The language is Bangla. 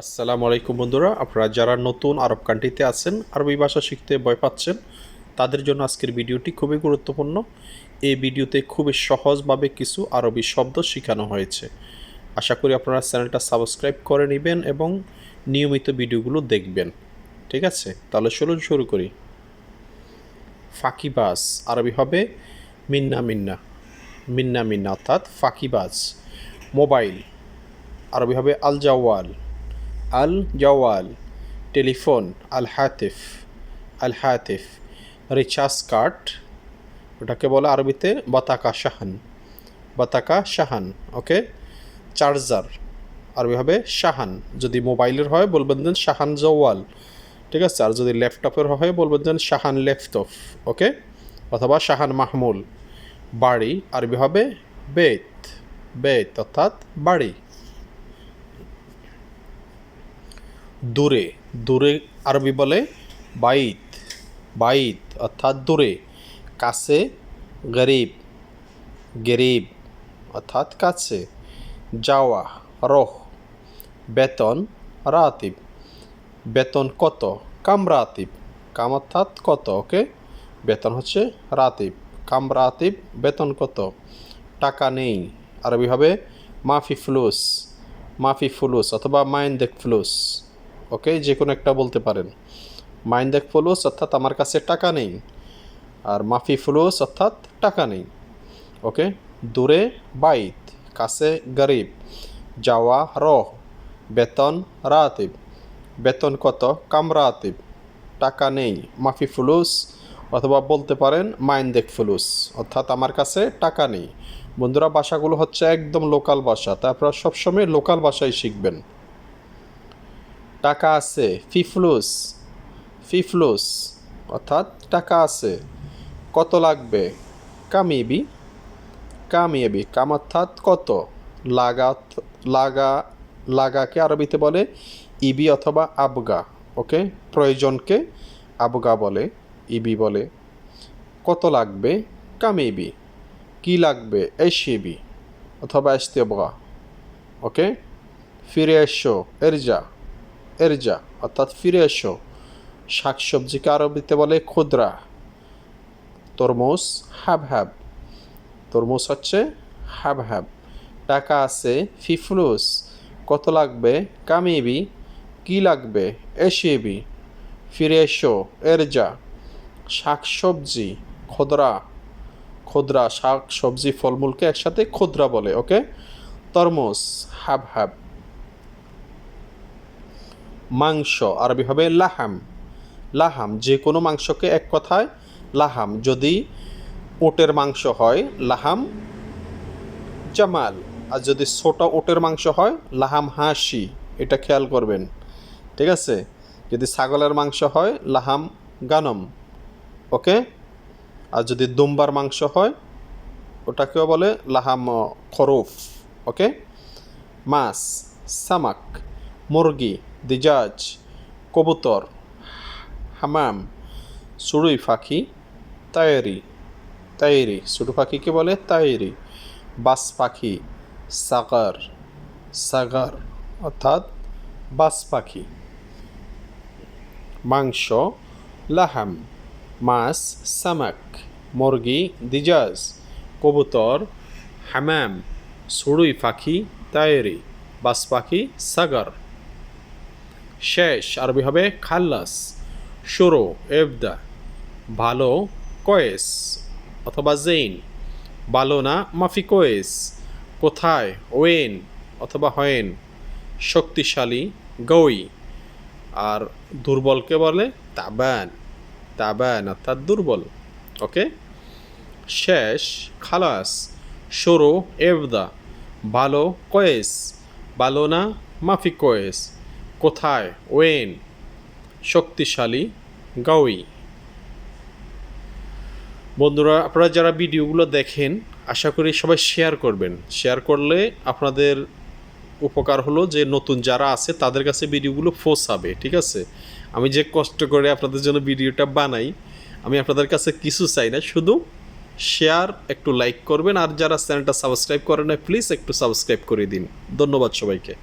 আসসালামু আলাইকুম বন্ধুরা, আপনারা যারা নতুন আরব কান্ট্রিতে আছেন, আরবি ভাষা শিখতে ভয় পাচ্ছেন, তাদের জন্য আজকের ভিডিওটি খুবই গুরুত্বপূর্ণ। এই ভিডিওতে খুবই সহজভাবে কিছু আরবি শব্দ শেখানো হয়েছে। আশা করি আপনারা চ্যানেলটা সাবস্ক্রাইব করে নেবেন এবং নিয়মিত ভিডিওগুলো দেখবেন। ঠিক আছে, তাহলে চলুন শুরু করি। ফাঁকিবাজ, আরবি হবে মিন্না মিন্না। মিন্না মিন্না অর্থাৎ ফাঁকিবাজ। মোবাইল, আরবি হবে আল জাওয়াল আল জওয়াল টেলিফোন আল হাতিফ আল হাতিফ রিচার্জ কার্ড ওটাকে বলে আরবিতে বাতাকা শাহান। বাতাকা শাহান ওকে চার্জার আরবি হবে শাহান। যদি মোবাইলের হয়, বলবেন দেন শাহান জওয়াল। ঠিক আছে? আর যদি ল্যাপটপের হয়, বলবেন দেন শাহান ল্যাপটপ ওকে অথবা শাহান মাহমুল। বাড়ি, আরবি হবে বেত। বেত অর্থাৎ বাড়ি। দূরে দূরে আরবি বলে বাইত বাইত অর্থাৎ দূরে, কাছে গরিব গরিব অর্থাৎ কাছে, যাওয়া, রহ, বেতন রাতিব, বেতন কত, কাম রাতিব, কাম অর্থাৎ কত, ওকে? বেতন হচ্ছে রাতিব, কাম রাতিব, বেতন কত? টাকা নেই, আরবি হবে মাফি ফ্লুস, মাফি ফুলুস অথবা মাইন্দেক ফ্লুস। ওকে? যে কোনো একটা বলতে পারেন। মাইন্দেক ফুলুস অর্থাৎ আমার কাছে টাকা নেই। আর মাফি ফুলুস অর্থাৎ টাকা নেই। ওকে? দূরে বাইত, কাছে গরিব, যাওয়া রহ, বেতন রাতিব। বেতন কত? কাম রাতিব। টাকা নেই, মাফি ফুলুস অথবা বলতে পারেন মাইন্দেক ফুলুস অর্থাৎ আমার কাছে টাকা নেই। বন্ধুরা, ভাষাগুলো হচ্ছে একদম লোকাল ভাষা তাই সবসময় লোকাল ভাষায় শিখবেন। টাকা আছে ফিফলুস ফিফলুস অর্থাৎ টাকা আছে। কত লাগবে? কামিবি কামিয়াবি, কাম অর্থাৎ কত? লাগা লাগা, লাগাকে আরবিতে বলে ইবি অথবা আবগা, ওকে? প্রয়োজনকে আবগা বলে, ইবি বলে। কত লাগবে? কামিবি কি লাগবে? এসিবি অথবা এস্তেবগা, ওকে? ফিরে এসো, এরজা। এরজা, অর্থাৎ ফিরে এসো। শাকসবজিকে আরবিতে বলে? ক্ষুদ্রা তরমুজ হ্যাব হ্যাব তরমুজ হচ্ছে হ্যাব হ্যাব টাকা আছে ফিফলুস। কত লাগবে? কামিবি। কি লাগবে? এসিবি। ফিরে এসো, এরজা। শাকসবজি, খোদরা। খুদ্রা শাক সবজি ফলমূলকে একসাথে খুদ্রা বলে, ওকে? তরমুজ হ্যাব হ্যাব মাংস, আরবি হবে লাহাম। লাহাম, যে কোনো মাংসকে এক কথায় লাহাম। যদি ওটের মাংস হয়, লাহাম জামাল। আর যদি ছোট ওটের মাংস হয়, লাহাম হাসি। এটা খেয়াল করবেন। ঠিক আছে? যদি ছাগলের মাংস হয়, লাহাম গানম। ওকে? আর যদি দুম্বার মাংস হয়, ওটাকেও বলে লাহাম খরুফ। ওকে? মাছ, সামাক, মুরগি। দিজাজ, কবুতর, হামাম চড়ুই পাখি, তায়েরি তায়েরি চড়ু পাখিকে বলে? তায়েরি, বাস পাখি, সাগর, সাগার, অর্থাৎ বাস পাখি। মাংস, লাহাম, মাছ, সামাক, মুরগি, দিজাজ, কবুতর, হামাম সুড়ুই পাখি, তায়েরি, বাস পাখি, সাগর। শেষ আরবি হবে খাল্লাস, শুরু এবদা ভালো, কয়েস অথবা জেইন, ভালো না মাফি কোয়েস, কোথায়, ওয়েন অথবা হয়েন, শক্তিশালী, গই, আর দুর্বলকে বলে তাবান তাবান অর্থাৎ দুর্বল, ওকে? শেষ, খালাস, শুরু এবদা ভালো, কয়েস, ভালো না মাফি কয়েস কোথায়? ওয়েন। শক্তিশালী গাউই বন্ধুরা, আপনারা যারা ভিডিওগুলো দেখেন, আশা করি সবাই শেয়ার করবেন। শেয়ার করলে আপনাদের উপকার হলো যে, নতুন যারা আছে, তাদের কাছে ভিডিওগুলো পৌঁছাবে, ঠিক আছে? আমি যে কষ্ট করে আপনাদের জন্য ভিডিওটা বানাই, আমি আপনাদের কাছে কিছু চাই না, শুধু শেয়ার একটু লাইক করবেন, আর যারা চ্যানেলটা সাবস্ক্রাইব করেন না প্লিজ একটু সাবস্ক্রাইব করে দিন। ধন্যবাদ সবাইকে।